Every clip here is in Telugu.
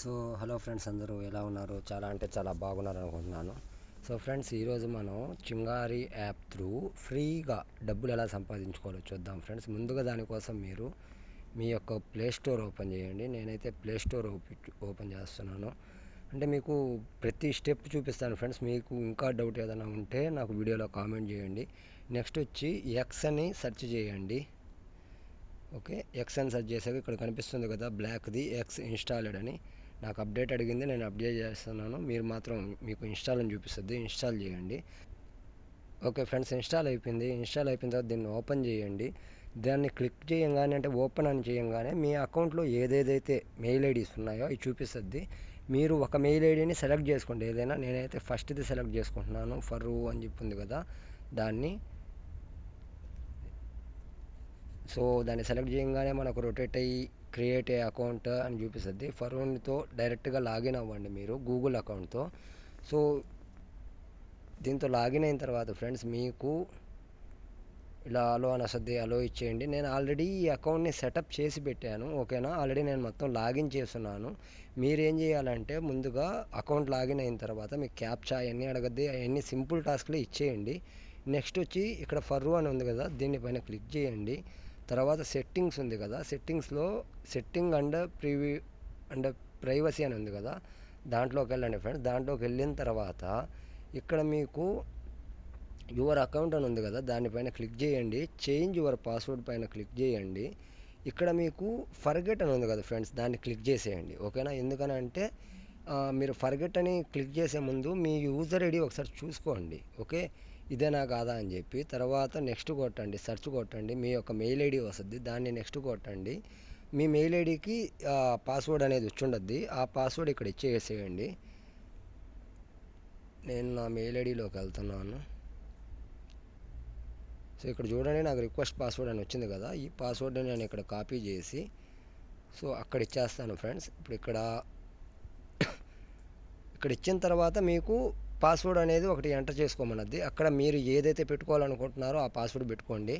సో హలో ఫ్రెండ్స్ అందరూ ఎలా ఉన్నారు? చాలా అంటే చాలా బాగున్నారు అనుకుంటున్నాను. సో ఫ్రెండ్స్ ఈరోజు మనం చింగారి యాప్ త్రూ ఫ్రీగా డబ్బులు ఎలా సంపాదించుకోవాలో చూద్దాం ఫ్రెండ్స్. ముందుగా దానికోసం మీరు మీ యొక్క ప్లే స్టోర్ ఓపెన్ చేయండి. నేనైతే ప్లే స్టోర్ ఓపెన్ చేస్తున్నాను. అంటే మీకు ప్రతి స్టెప్ చూపిస్తాను ఫ్రెండ్స్. మీకు ఇంకా డౌట్ ఏదైనా ఉంటే నాకు వీడియోలో కామెంట్ చేయండి. నెక్స్ట్ వచ్చి ఎక్స్ అని సెర్చ్ చేయండి. ఓకే? ఎక్స్ అని సెర్చ్ చేసాక ఇక్కడ కనిపిస్తుంది కదా బ్లాక్ది ఎక్స్ ఇన్స్టాల్డ్ అని. నాకు అప్డేట్ అడిగింది నేను అప్డేట్ చేస్తున్నాను. మీరు మాత్రం మీకు ఇన్స్టాల్ అని చూపిస్తుంది. ఇన్స్టాల్ చేయండి. ఓకే ఫ్రెండ్స్ ఇన్స్టాల్ అయిపోయింది. ఇన్స్టాల్ అయిపోయిన తర్వాత దీన్ని ఓపెన్ చేయండి. దాన్ని క్లిక్ చేయంగానే అంటే ఓపెన్ అని చేయంగానే మీ అకౌంట్లో ఏదేదైతే మెయిల్ ఐడీస్ ఉన్నాయో అవి చూపిస్తుంది. మీరు ఒక మెయిల్ ఐడిని సెలెక్ట్ చేసుకోండి. ఏదైనా నేనైతే ఫస్ట్ది సెలెక్ట్ చేసుకుంటున్నాను ఫరు అని చెప్పింది కదా దాన్ని. సో దాన్ని సెలెక్ట్ చేయగానే మనకు రొటేట్ అయ్యి క్రియేట్ ఏ అకౌంట్ అని చూపిస్తుంది. ఫరోన్తో డైరెక్ట్గా లాగిన్ అవ్వండి మీరు గూగుల్ అకౌంట్తో. సో దీంతో లాగిన్ అయిన తర్వాత ఫ్రెండ్స్ మీకు ఇలా అలో అని వస్తుంది అలో ఇచ్చేయండి. నేను ఆల్రెడీ ఈ అకౌంట్ని సెటప్ చేసి పెట్టాను ఓకేనా? ఆల్రెడీ నేను మొత్తం లాగిన్ చేస్తున్నాను. మీరేం చేయాలంటే ముందుగా అకౌంట్ లాగిన్ అయిన తర్వాత మీకు క్యాప్చా అవన్నీ అడగద్ది అవన్నీ సింపుల్ టాస్క్లు ఇచ్చేయండి. నెక్స్ట్ వచ్చి ఇక్కడ ఫర్రు అని ఉంది కదా దీనిపైన క్లిక్ చేయండి. తర్వాత సెట్టింగ్స్ ఉంది కదా. సెట్టింగ్స్లో setting and preview and privacy అని ఉంది కదా. దాంట్లోకి వెళ్ళండి ఫ్రెండ్స్ దాంట్లోకి వెళ్ళిన తర్వాత ఇక్కడ మీకు యువర్ అకౌంట్ అని ఉంది కదా. దానిపైన క్లిక్ చేయండి. చేంజ్ యువర్ పాస్వర్డ్ పైన క్లిక్ చేయండి. ఇక్కడ మీకు ఫర్గెట్ అని ఉంది కదా ఫ్రెండ్స్ దాన్ని క్లిక్ చేసేయండి. ఓకేనా ఎందుకని అంటే మీరు ఫర్గెట్ అని క్లిక్ చేసే ముందు మీ యూజర్ ఐడి ఒకసారి చూసుకోండి. ఓకే ఇదేనా కాదా అని చెప్పి తర్వాత నెక్స్ట్ కొట్టండి సెర్చ్ కొట్టండి మీ యొక్క మెయిల్ ఐడి వస్తుంది దాన్ని నెక్స్ట్ కొట్టండి. మీ మెయిల్ ఐడికి పాస్వర్డ్ అనేది వచ్చుండద్ది ఆ పాస్వర్డ్ ఇక్కడ ఇచ్చేసేయండి. నేను నా మెయిల్ ఐడిలోకి వెళ్తున్నాను. సో ఇక్కడ చూడండి నాకు రిక్వెస్ట్ పాస్వర్డ్ అని వచ్చింది కదా ఈ పాస్వర్డ్ని నేను ఇక్కడ కాపీ చేసి సో అక్కడ ఇచ్చేస్తాను ఫ్రెండ్స్. ఇప్పుడు ఇక్కడ ఇక్కడ ఇచ్చిన తర్వాత మీకు పాస్వర్డ్ అనేది ఒకటి ఎంటర్ చేసుకోమన్నది. అక్కడ మీరు ఏదైతే పెట్టుకోవాలనుకుంటున్నారో ఆ పాస్వర్డ్ పెట్టుకోండి.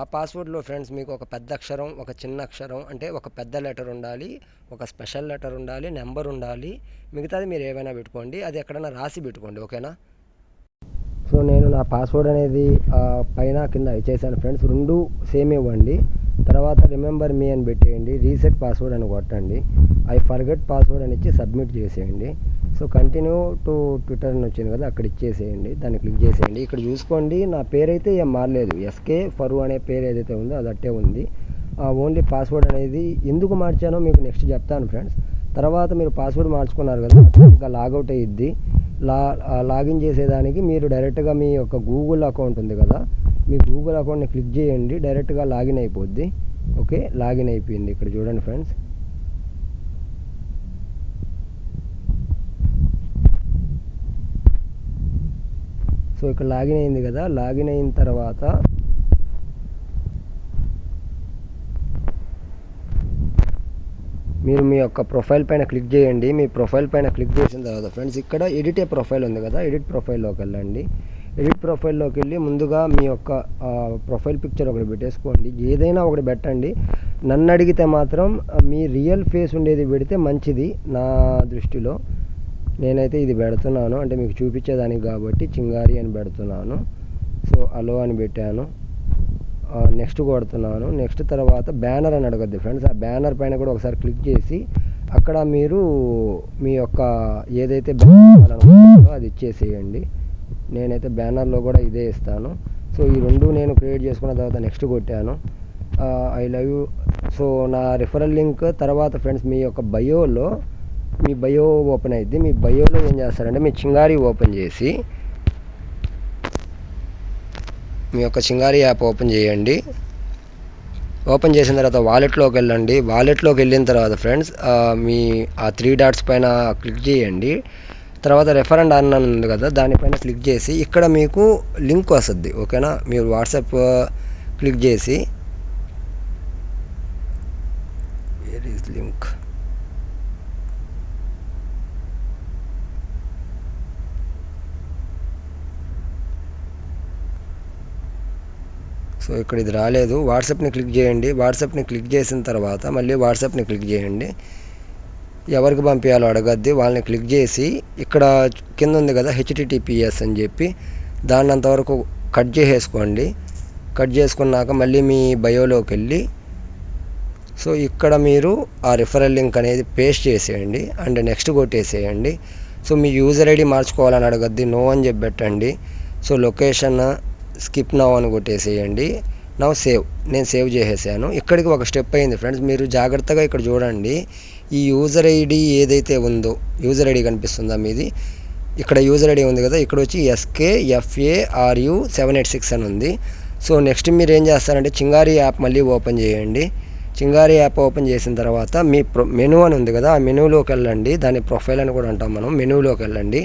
ఆ పాస్వర్డ్లో ఫ్రెండ్స్ మీకు ఒక పెద్ద అక్షరం ఒక చిన్న అక్షరం అంటే ఒక పెద్ద లెటర్ ఉండాలి ఒక స్పెషల్ లెటర్ ఉండాలి నెంబర్ ఉండాలి మిగతాది మీరు ఏమైనా పెట్టుకోండి. అది ఎక్కడైనా రాసి పెట్టుకోండి ఓకేనా? సో నేను నా పాస్వర్డ్ అనేది పైన కింద ఇచ్చేసాను ఫ్రెండ్స్. రెండు సేమ్ ఇవ్వండి. తర్వాత రిమెంబర్ మీ అని పెట్టేయండి. రీసెట్ పాస్వర్డ్ అని కొట్టండి. ఐ ఫర్గెట్ పాస్వర్డ్ అని ఇచ్చి సబ్మిట్ చేసేయండి. సో కంటిన్యూ టు ట్విట్టర్ అని వచ్చింది కదా అక్కడ ఇచ్చేసేయండి దాన్ని క్లిక్ చేసేయండి. ఇక్కడ చూసుకోండి నా పేరైతే ఏం మారలేదు. ఎస్కే ఫరు అనే పేరు ఏదైతే ఉందో అది అట్టే ఉంది. ఓన్లీ పాస్వర్డ్ అనేది ఎందుకు మార్చానో మీకు నెక్స్ట్ చెప్తాను ఫ్రెండ్స్. తర్వాత మీరు పాస్వర్డ్ మార్చుకున్నారు కదా ఆటోమేటిక్గా లాగౌట్ అయ్యిద్ది లా లాగిన్ చేసేదానికి మీరు డైరెక్ట్గా మీ యొక్క గూగుల్ అకౌంట్ ఉంది కదా మీ గూగుల్ అకౌంట్ని క్లిక్ చేయండి డైరెక్ట్గా లాగిన్ అయిపోద్ది. ఓకే లాగిన్ అయిపోయింది. ఇక్కడ చూడండి ఫ్రెండ్స్. సో ఇక్కడ లాగిన్ అయింది కదా లాగిన్ అయిన తర్వాత మీరు మీ యొక్క ప్రొఫైల్ పైన క్లిక్ చేయండి. మీ ప్రొఫైల్ పైన క్లిక్ చేసిన తర్వాత ఫ్రెండ్స్ ఇక్కడ ఎడిట్ ఏ ప్రొఫైల్ ఉంది కదా ఎడిట్ ప్రొఫైల్లోకి వెళ్ళండి. ఎడిట్ ప్రొఫైల్లోకి వెళ్ళి ముందుగా మీ యొక్క ప్రొఫైల్ పిక్చర్ ఒకటి పెట్టేసుకోండి. ఏదైనా ఒకటి పెట్టండి. నన్ను అడిగితే మాత్రం మీ రియల్ ఫేస్ ఉండేది పెడితే మంచిది నా దృష్టిలో. నేనైతే ఇది పెడుతున్నాను. అంటే మీకు చూపించేదానికి కాబట్టి చింగారి అని పెడుతున్నాను. సో అలో అని పెట్టాను. నెక్స్ట్ కొడుతున్నాను. నెక్స్ట్ తర్వాత బ్యానర్ అని అడగద్దు ఫ్రెండ్స్. ఆ బ్యానర్ పైన కూడా ఒకసారి క్లిక్ చేసి అక్కడ మీరు మీ యొక్క ఏదైతే బ్యానర్ అది ఇచ్చేసేయండి. నేనైతే బ్యానర్లో కూడా ఇదే ఇస్తాను. సో ఈ రెండు నేను క్రియేట్ చేసుకున్న తర్వాత నెక్స్ట్ కొట్టాను. I love you. సో నా రిఫరల్ లింక్ తర్వాత ఫ్రెండ్స్ మీ యొక్క బయోలో మీ బయో ఓపెన్ అయింది మీ బయోలో ఏం చేస్తారంటే మీ చింగారి ఓపెన్ చేసి మీ యొక్క చింగారి యాప్ ఓపెన్ చేయండి. ఓపెన్ చేసిన తర్వాత వాలెట్లోకి వెళ్ళండి. వాలెట్లోకి వెళ్ళిన తర్వాత ఫ్రెండ్స్ మీ ఆ త్రీ డాట్స్ పైన క్లిక్ చేయండి. తర్వాత రెఫర్ అండ్ అన్ ఉంది కదా దానిపైన క్లిక్ చేసి ఇక్కడ మీకు లింక్ వస్తుంది ఓకేనా? మీరు వాట్సాప్ క్లిక్ చేసి వేర్ ఈజ్ లింక్? సో ఇక్కడ ఇది రాలేదు. వాట్సాప్ని క్లిక్ చేయండి. వాట్సాప్ని క్లిక్ చేసిన తర్వాత మళ్ళీ వాట్సాప్ని క్లిక్ చేయండి. ఎవరికి పంపించాలో అడగద్ది. వాళ్ళని క్లిక్ చేసి ఇక్కడ కింద ఉంది కదా హెచ్టిటిపిఎస్ అని చెప్పి దాన్ని అంతవరకు కట్ చేసేసుకోండి. కట్ చేసుకున్నాక మళ్ళీ మీ బయోలోకి వెళ్ళి సో ఇక్కడ మీరు ఆ రిఫరల్ లింక్ అనేది పేస్ట్ చేసేయండి అండ్ నెక్స్ట్ కొట్టేసేయండి. సో మీ యూజర్ ఐడి మార్చుకోవాలని అడగద్ది. నో అని చెప్పి పెట్టండి. సో లొకేషన్ స్కిప్ నవ్ అని కొట్టేసేయండి. Now save. నేను సేవ్ చేసేసాను. ఇక్కడికి ఒక స్టెప్ అయింది ఫ్రెండ్స్. మీరు జాగ్రత్తగా ఇక్కడ చూడండి. ఈ యూజర్ ఐడి ఏదైతే ఉందో యూజర్ ఐడి కనిపిస్తుందా మీది? ఇక్కడ యూజర్ ఐడి ఉంది కదా ఇక్కడ వచ్చి SK FARU seven eight six అని ఉంది. సో నెక్స్ట్ మీరు ఏం చేస్తారంటే చింగారి యాప్ మళ్ళీ ఓపెన్ చేయండి. చింగారి యాప్ ఓపెన్ చేసిన తర్వాత మీ ప్రొ మెనూ అని ఉంది కదా ఆ మెనూలోకి వెళ్ళండి. దాని ప్రొఫైల్ అని కూడా అంటాం మనం మెనూలోకి వెళ్ళండి.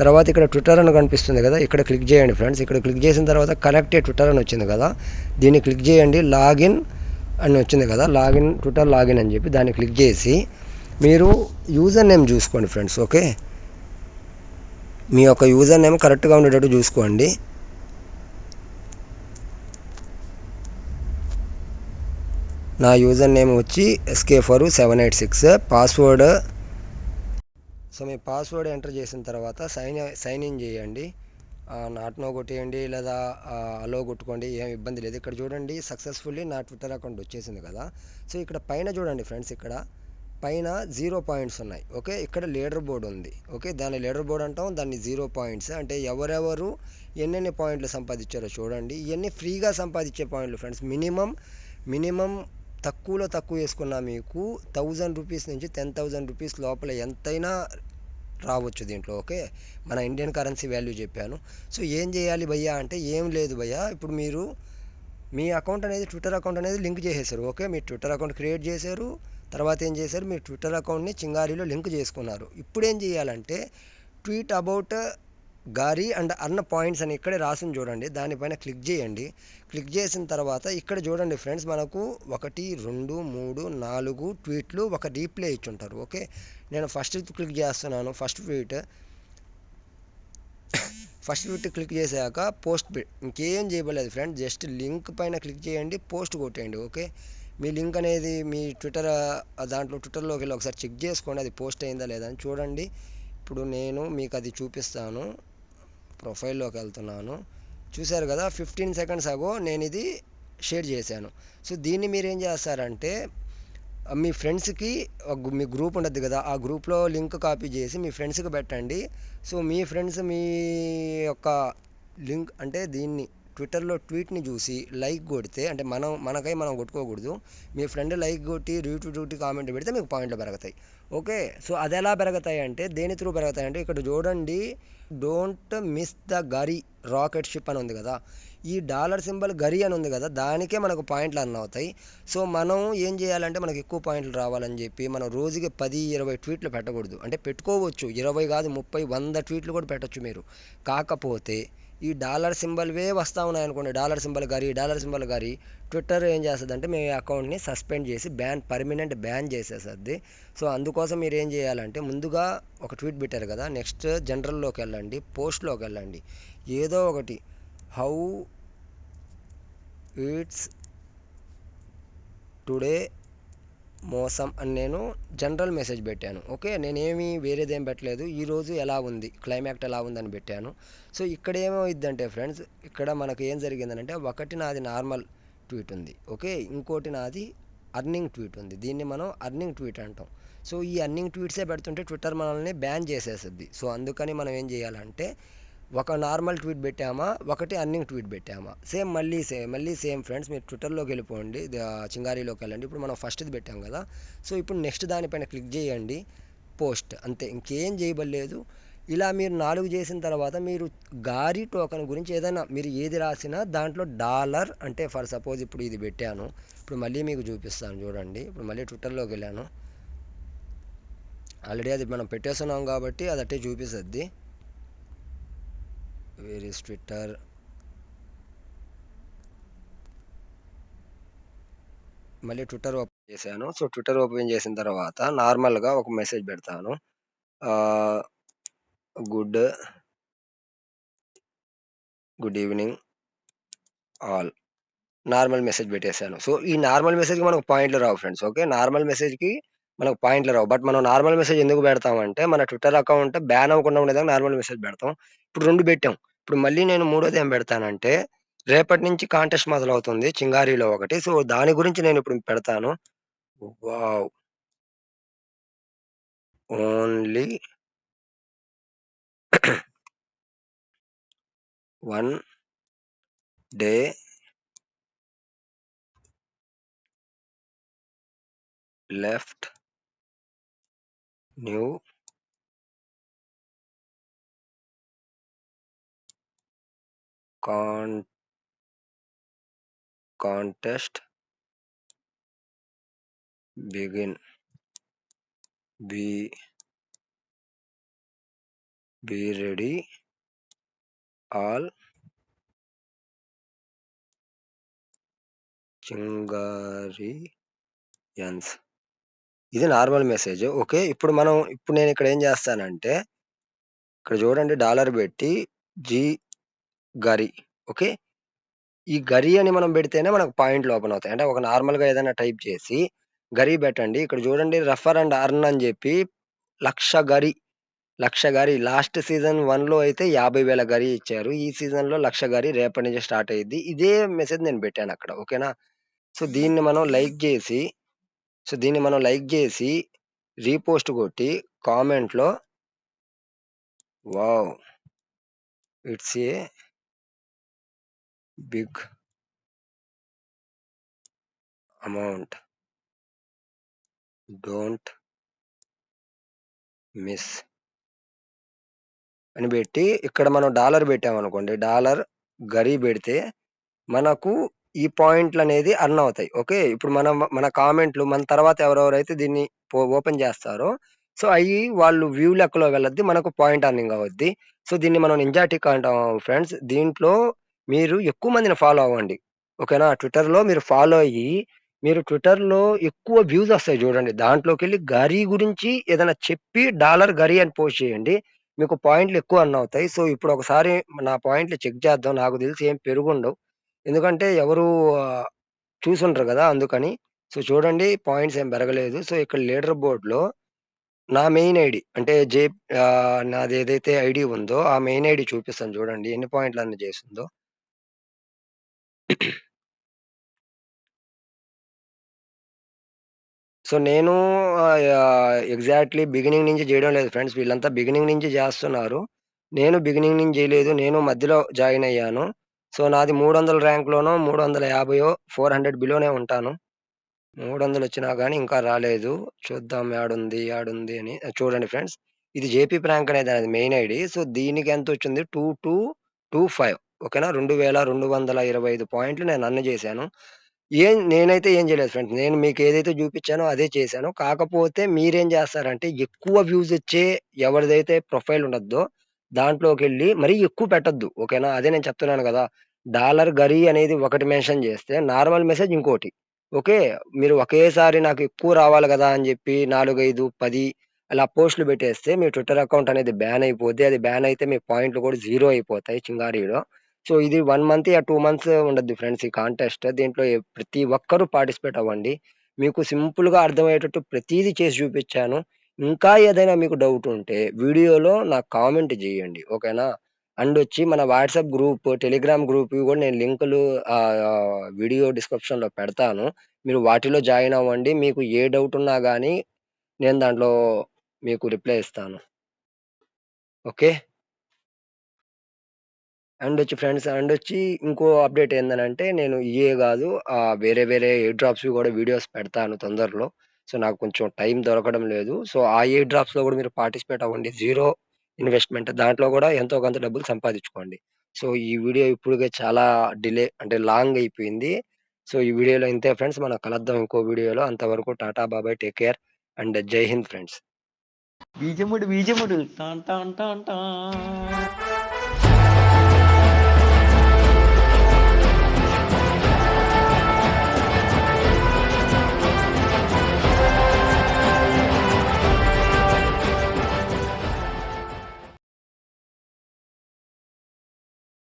తర్వాత ఇక్కడ ట్విట్టర్ అని కనిపిస్తుంది కదా ఇక్కడ క్లిక్ చేయండి ఫ్రెండ్స్ ఇక్కడ క్లిక్ చేసిన తర్వాత కనెక్ట్ ట్విట్టర్ అని వచ్చింది కదా దీన్ని క్లిక్ చేయండి. లాగిన్ అని వచ్చింది కదా లాగిన్ ట్విట్టర్ లాగిన్ అని చెప్పి దాన్ని క్లిక్ చేసి మీరు యూజర్ నేమ్ చూసుకోండి ఫ్రెండ్స్ ఓకే మీ యొక్క యూజర్ నేమ్ కరెక్ట్గా ఉండేటట్టు చూసుకోండి. నా యూజర్ నేమ్ వచ్చి SK four seven eight six password so మీ పాస్వర్డ్ ఎంటర్ చేసిన తర్వాత సైన్ సైన్ ఇన్ చేయండి. నాట్ నో కొట్టేయండి లేదా అలో కొట్టుకోండి ఏం ఇబ్బంది లేదు. ఇక్కడ చూడండి సక్సెస్ఫుల్లీ నా ట్విట్టర్ అకౌంట్ వచ్చేసింది కదా. సో ఇక్కడ పైన చూడండి ఫ్రెండ్స్ ఇక్కడ పైన జీరో పాయింట్స్ ఉన్నాయి. ఓకే ఇక్కడ లీడర్ బోర్డ్ ఉంది. ఓకే దాన్ని లీడర్ బోర్డ్ అంటాం దాన్ని జీరో పాయింట్స్ అంటే ఎవరెవరు ఎన్నెన్ని పాయింట్లు సంపాదించారో చూడండి. ఇవన్నీ ఫ్రీగా సంపాదించే పాయింట్లు ఫ్రెండ్స్ మినిమం మినిమం తక్కువలో తక్కువ వేసుకున్నా మీకు థౌజండ్ రూపీస్ నుంచి టెన్ థౌజండ్ రూపీస్ లోపల ఎంతైనా రావచ్చు దీంట్లో ఓకే? మన ఇండియన్ కరెన్సీ వాల్యూ చెప్పాను. సో ఏం చేయాలి భయ్యా అంటే ఏం లేదు భయ్యా. ఇప్పుడు మీరు మీ అకౌంట్ అనేది ట్విట్టర్ అకౌంట్ అనేది లింక్ చేసేసారు ఓకే? మీ ట్విట్టర్ అకౌంట్ క్రియేట్ చేశారు తర్వాత ఏం చేశారు? మీ ట్విట్టర్ అకౌంట్ని చింగారీలో లింక్ చేసుకున్నారు. ఇప్పుడు ఏం చేయాలంటే ట్వీట్ అబౌట్ గారి అండ్ అన్న పాయింట్స్ అని ఇక్కడే రాసింది చూడండి. దానిపైన క్లిక్ చేయండి. క్లిక్ చేసిన తర్వాత ఇక్కడ చూడండి ఫ్రెండ్స్ మనకు ఒకటి రెండు మూడు నాలుగు ట్వీట్లు ఒక రీప్లే ఇచ్చుంటారు. ఓకే? నేను ఫస్ట్ క్లిక్ చేస్తున్నాను. First tweet. First tweet click చేశాక పోస్ట్ ఇంకేం చేయబడలేదు ఫ్రెండ్ జస్ట్ లింక్ పైన క్లిక్ చేయండి పోస్ట్ కొట్టేయండి. ఓకే? మీ లింక్ అనేది మీ ట్విట్టర్ దాంట్లో ట్విట్టర్లోకి వెళ్ళి ఒకసారి చెక్ చేసుకోండి అది పోస్ట్ అయిందా లేదా అని చూడండి. ఇప్పుడు నేను మీకు అది చూపిస్తాను. ప్రొఫైల్లోకి వెళ్తున్నాను. చూశారు కదా ఫిఫ్టీన్ సెకండ్స్ అగో నేను ఇది షేర్ చేశాను. సో దీన్ని మీరు ఏం చేస్తారంటే మీ ఫ్రెండ్స్కి మీ గ్రూప్ ఉండద్దు కదా ఆ గ్రూప్లో లింక్ కాపీ చేసి మీ ఫ్రెండ్స్కి పెట్టండి. సో మీ ఫ్రెండ్స్ మీ యొక్క లింక్ అంటే దీన్ని ట్విట్టర్లో ట్వీట్ని చూసి లైక్ కొడితే అంటే మనం మనకై మనం కొట్టుకోకూడదు. మీ ఫ్రెండ్ లైక్ కొట్టి రీట్వీట్ కామెంట్ పెడితే మీకు పాయింట్లు పెరుగుతాయి. ఓకే? సో అది ఎలా పెరుగుతాయి అంటే దేని త్రూ పెరుగుతాయి అంటే ఇక్కడ చూడండి don't miss the Gari rocket ship అని ఉంది కదా. ఈ డాలర్ సింబల్ గరి అని ఉంది కదా దానికే మనకు పాయింట్లు అన్న అవుతాయి. సో మనం ఏం చేయాలంటే మనకు ఎక్కువ పాయింట్లు రావాలని చెప్పి మనం రోజుకి పది ఇరవై ట్వీట్లు పెట్టకూడదు. అంటే పెట్టుకోవచ్చు. ఇరవై కాదు ముప్పై వంద ట్వీట్లు కూడా పెట్టచ్చు మీరు. కాకపోతే ఈ డాలర్ సింబల్వే వస్తూ ఉన్నాయి అనుకోండి dollar symbol Gari dollar symbol Gari Twitter ఏం చేస్తుంది అంటే మీ అకౌంట్ని సస్పెండ్ చేసి బ్యాన్ పర్మనెంట్ బ్యాన్ చేసేస్తుంది. సో అందుకోసం మీరు ఏం చేయాలంటే ముందుగా ఒక ట్వీట్ పెట్టారు కదా నెక్స్ట్ జనరల్లోకి వెళ్ళండి పోస్ట్లోకి వెళ్ళండి. ఏదో ఒకటి హౌ ఇట్స్ టుడే మోసం అని నేను జనరల్ మెసేజ్ పెట్టాను. ఓకే నేనేమి వేరేదేం పెట్టలేదు. ఈరోజు ఎలా ఉంది? క్లైమాక్ట్ ఎలా ఉందని పెట్టాను. సో ఇక్కడ ఏమవుద్దంటే ఫ్రెండ్స్ ఇక్కడ మనకు ఏం జరిగిందంటే ఒకటి నాది నార్మల్ ట్వీట్ ఉంది. ఓకే ఇంకోటి నాది అర్నింగ్ ట్వీట్ ఉంది. దీన్ని మనం అర్నింగ్ ట్వీట్ అంటాం. సో ఈ అర్నింగ్ ట్వీట్సే పెడుతుంటే ట్విట్టర్ మనల్ని బ్యాన్ చేసేస్తుంది సో అందుకని మనం ఏం చేయాలంటే ఒక నార్మల్ ట్వీట్ పెట్టామా? ఒకటి అన్నింగ్ ట్వీట్ పెట్టామా? సేమ్ మళ్ళీ సేమ్ మళ్ళీ సేమ్ ఫ్రెండ్స్ మీరు ట్విట్టర్లోకి వెళ్ళిపోండి చింగారీలోకి వెళ్ళండి. ఇప్పుడు మనం ఫస్ట్ది పెట్టాం కదా. సో ఇప్పుడు నెక్స్ట్ దానిపైన క్లిక్ చేయండి పోస్ట్ అంతే. ఇంకేం చేయబడలేదు. ఇలా మీరు నాలుగు చేసిన తర్వాత మీరు గారి టోకన్ గురించి ఏదైనా మీరు ఏది రాసినా దాంట్లో డాలర్ అంటే ఫర్ సపోజ్ ఇప్పుడు ఇది పెట్టాను. ఇప్పుడు మళ్ళీ మీకు చూపిస్తాను చూడండి. ఇప్పుడు మళ్ళీ ట్విట్టర్లోకి వెళ్ళాను. ఆల్రెడీ అది మనం పెట్టేస్తున్నాం కాబట్టి అది అట్టే చూపిస్తుంది. Where is Twitter. మళ్ళీ ట్విట్టర్ ఓపెన్ చేశాను. సో ట్విట్టర్ ఓపెన్ చేసిన తర్వాత నార్మల్గా ఒక మెసేజ్ పెడతాను. Good good evening all. Normal message పెట్టేశాను. సో ఈ నార్మల్ మెసేజ్కి మనకు పాయింట్లు రావు ఫ్రెండ్స్ ఓకే? నార్మల్ మెసేజ్కి మనకు పాయింట్లు రావు. బట్ మనం నార్మల్ మెసేజ్ ఎందుకు పెడతామంటే, మన ట్విట్టర్ అకౌంట్ బ్యాన్ అవ్వకుండా ఉండేదాకా నార్మల్ మెసేజ్ పెడతాం. ఇప్పుడు రెండు పెట్టాం. ఇప్పుడు మళ్ళీ నేను మూడోది ఏం పెడతానంటే, రేపటి నుంచి కాంటెస్ట్ మొదలవుతుంది చింగారీలో ఒకటి. సో, దాని గురించి నేను ఇప్పుడు పెడతాను. Wow! Only one day left new con contest begin be be ready all chingarians. ఇది నార్మల్ మెసేజ్. ఓకే. ఇప్పుడు మనం ఇప్పుడు నేనిక్కడ ఏం చేస్తానంటే, ఇక్కడ చూడండి డాలర్ పెట్టి జీ గరి. ఓకే. ఈ గరి అని మనం పెడితేనే మనకు పాయింట్లు ఓపెన్ అవుతాయి. అంటే ఒక నార్మల్‌గా ఏదైనా టైప్ చేసి గరి పెట్టండి. ఇక్కడ చూడండి రెఫర్ అండ్ అర్న్ అని చెప్పి 1,00,000 గరి. 1,00,000 గరి లాస్ట్ సీజన్ 1లో అయితే 50,000 గరి ఇచ్చారు. ఈ సీజన్‌లో 1,00,000 గరి రేపటి నుంచి స్టార్ట్ అయ్యిద్ది. ఇదే మెసేజ్ నేను పెట్టానక్కడ. ఓకేనా. సో, దీన్ని మనం లైక్ జేసి సో, దీన్ని మనం లైక్ చేసి రీపోస్ట్ కొట్టి కామెంట్‌లో wow! It's a big amount. Don't miss. అని పెట్టి ఇక్కడ మనం డాలర్ పెట్టామనుకోండి. డాలర్ గరీ పెడితే మనకు ఈ పాయింట్లనేది అర్న్ అవుతాయి. ఓకే. ఇప్పుడు మనం మన కామెంట్‌లు మన తర్వాత ఎవరెవరైతే దీన్ని పో ఓపెన్ చేస్తారో సో, అవి వాళ్ళు వ్యూ లెక్కలో వెళ్ళద్ది. మనకు పాయింట్ అర్నింగ్ అవుద్ది. సో, దీన్ని మనం నింజా అంటాం ఫ్రెండ్స్. దీంట్లో మీరు ఎక్కువ మందిని ఫాలో అవ్వండి. ఓకేనా. ట్విట్టర్‌లో మీరు ఫాలో అయ్యి, మీరు ట్విట్టర్‌లో ఎక్కువ వ్యూస్ వస్తాయి చూడండి. దాంట్లోకెళ్ళి గరి గురించి ఏదైనా చెప్పి డాలర్ గరి అని పోస్ట్ చేయండి. మీకు పాయింట్లు ఎక్కువ అర్న్ అవుతాయి. సో, ఇప్పుడు ఒకసారి నా పాయింట్లు చెక్ చేద్దాం. నాకు తెలిసి ఏం పెరుగుండవు. ఎందుకంటే ఎవరు ఆహ్, చూసుండరు గదా! అందుకని. సో, చూడండి పాయింట్స్ ఏం పెరగలేదు. సో, ఇక్కడ లీడర్ బోర్డ్‌లో నా మెయిన్ ఐడీ అంటే జే ఆహ్, నాదేదైతే ఐడీ ఉందో ఆ మెయిన్ ఐడీ చూపిస్తాను చూడండి. ఎన్ని పాయింట్లు అర్న్ చేసిందో. సో, నేను ఆహ్, యాహ్, ఎగ్జాక్ట్‌లీ బిగినింగ్ నుంచి చేయడం లేదు ఫ్రెండ్స్. వీళ్ళంతా బిగినింగ్ నుంచి చేస్తున్నారు. నేను బిగినింగ్ నుంచి చేయలేదు. నేను మధ్యలో జాయిన్ అయ్యాను. సో, నాది 300 ర్యాంక్‌లోనో, 350 400 బిలోనే ఉంటాను. 300 వచ్చినా గానీ ఇంకా రాలేదు. చూద్దాం యాడుంది, యాడుంది అని. చూడండి ఫ్రెండ్స్. ఇది జేపీ ప్రాంక్ అనేది నాది మెయిన్ ఐడీ. సో, దీనికి ఎంతొచ్చింది 2225 ఓకేనా. 2225 పాయింట్లు నేను అర్న్ చేశాను. ఏం నేనైతే ఏం చేయలేదు ఫ్రెండ్స్. నేను మీకు ఏదైతే చూపించానో అదే చేశాను. కాకపోతే మీరేం చేస్తారంటే ఎక్కువ వ్యూస్ ఇచ్చే ఎవరిదైతే ప్రొఫైల్ ఉండద్దో దాంట్లోకి వెళ్ళి మరీ ఎక్కువ పెట్టొద్దు. ఓకేనా. అదే నేను చెప్తున్నాను కదా డాలర్ గరి అనేది ఒకటి మెన్షన్ చేస్తే నార్మల్ మెసేజ్ ఇంకోటి. ఓకే. మీరు ఒకేసారి నాకు ఎక్కువ రావాలి కదా అని చెప్పి 4, 5, 10 అలా పోస్ట్‌లు పెట్టేస్తే మీ ట్విట్టర్ అకౌంట్ అనేది బ్యాన్ అయిపోద్ది. అది బ్యాన్ అయితే మీ పాయింట్లు కూడా జీరో అయిపోతాయి చింగారీలో. సో, ఇది 1 మంత్ యా 2 మంత్స్ ఉండద్ది ఫ్రెండ్స్ ఈ కాంటెస్ట్. దీంట్లో ఎ ప్రతి ఒక్కరు పార్టిసిపేట్ అవ్వండి. మీకు సింపుల్‌గా అర్థమయ్యేటట్టు ప్రతీదీ చేసి చూపించాను. ఇంకా ఏదైనా మీకు డౌట్ ఉంటే వీడియోలో నాకు కామెంట్ చేయండి. ఓకేనా. అండ్ వచ్చి మన వాట్సాప్ గ్రూప్, టెలిగ్రామ్ గ్రూప్‌వి కూడా నేను లింకులు ఆహ్, వీడియో డిస్క్రిప్షన్‌లో పెడతాను. మీరు వాటిలో జాయిన్ అవ్వండి. మీకు ఏ డౌట్ ఉన్నా గానీ నేను దాంట్లో మీకు రిప్లై ఇస్తాను. ఓకే. అండ్ వచ్చి ఫ్రెండ్స్ అండ్ వచ్చి ఇంకో అప్డేట్ ఏందనంటే నేను ఇయే గాదు ఆహ్, వేరే వేరే ఎయిర్ డ్రాప్స్‌వి కూడా వీడియోస్ పెడతాను తొందరలో. సో, నాకు కొంచెం టైం దొరకడం లేదు. సో, ఆ ఎయిర్ డ్రాప్స్‌లో కూడా మీరు పార్టిసిపేట్ అవ్వండి. జీరో ఇన్వెస్ట్‌మెంట్ దాంట్లో కూడా ఎంతో కొంత డబ్బులు సంపాదించుకోండి. సో, ఈ వీడియో ఇప్పుడుగా చాలా డిలే అంటే లాంగ్ అయిపోయింది. సో, ఈ వీడియోలో ఇంతే ఫ్రెండ్స్. మనం కలుద్దాం ఇంకో వీడియోలో. అంతవరకు టాటా బాబాయ్ take care and Jai Hind friends. బీజముడు బీజముడు టాన్ టాన్ టాన్ టాన్